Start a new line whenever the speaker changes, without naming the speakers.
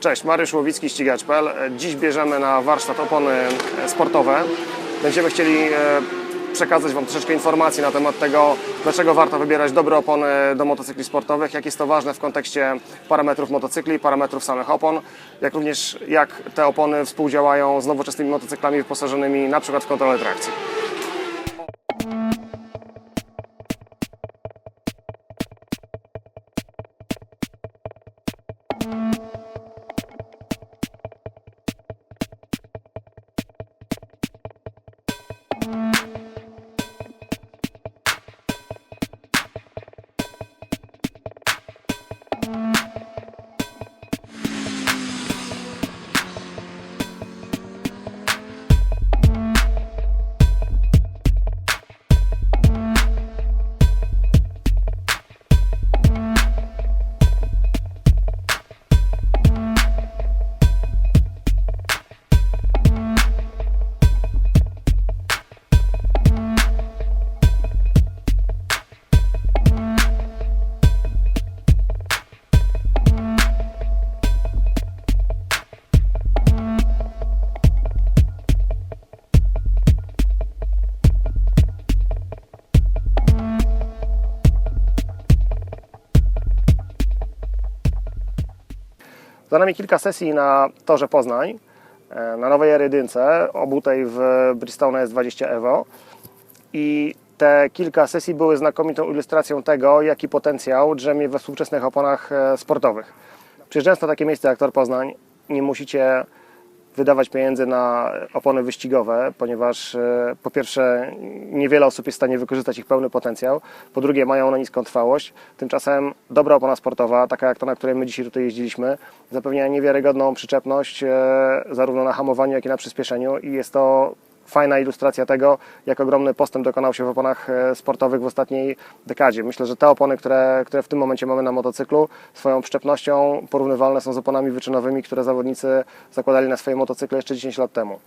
Cześć, Mariusz Łowicki, ścigacz.pl. Dziś bierzemy na warsztat opony sportowe. Będziemy chcieli e, przekazać Wam troszeczkę informacji na temat tego, dlaczego warto wybierać dobre opony do motocykli sportowych, jak jest to ważne w kontekście parametrów motocykli, parametrów samych opon, jak również jak te opony współdziałają z nowoczesnymi motocyklami wyposażonymi na przykład w kontrolę trakcji. Za nami kilka sesji na torze Poznań, e, na nowej R1, obutej w Bridgestone S20 Evo. I te kilka sesji były znakomitą ilustracją tego, jaki potencjał drzemie we współczesnych oponach e, sportowych. Przyjeżdżając na takie miejsce jak Tor Poznań, nie musicie wydawać pieniędzy na opony wyścigowe, ponieważ e, po pierwsze niewiele osób jest w stanie wykorzystać ich pełny potencjał, po drugie mają one niską trwałość, tymczasem dobra opona sportowa, taka jak ta, na której my dzisiaj tutaj jeździliśmy, zapewnia niewiarygodną przyczepność e, zarówno na hamowaniu, jak i na przyspieszeniu i jest to fajna ilustracja tego, jak ogromny postęp dokonał się w oponach e, sportowych w ostatniej dekadzie. Myślę, że te opony, które, które w tym momencie mamy na motocyklu, swoją przyczepnością porównywalne są z oponami wyczynowymi, które zawodnicy zakładali na swoje motocykle jeszcze 10 lat temu.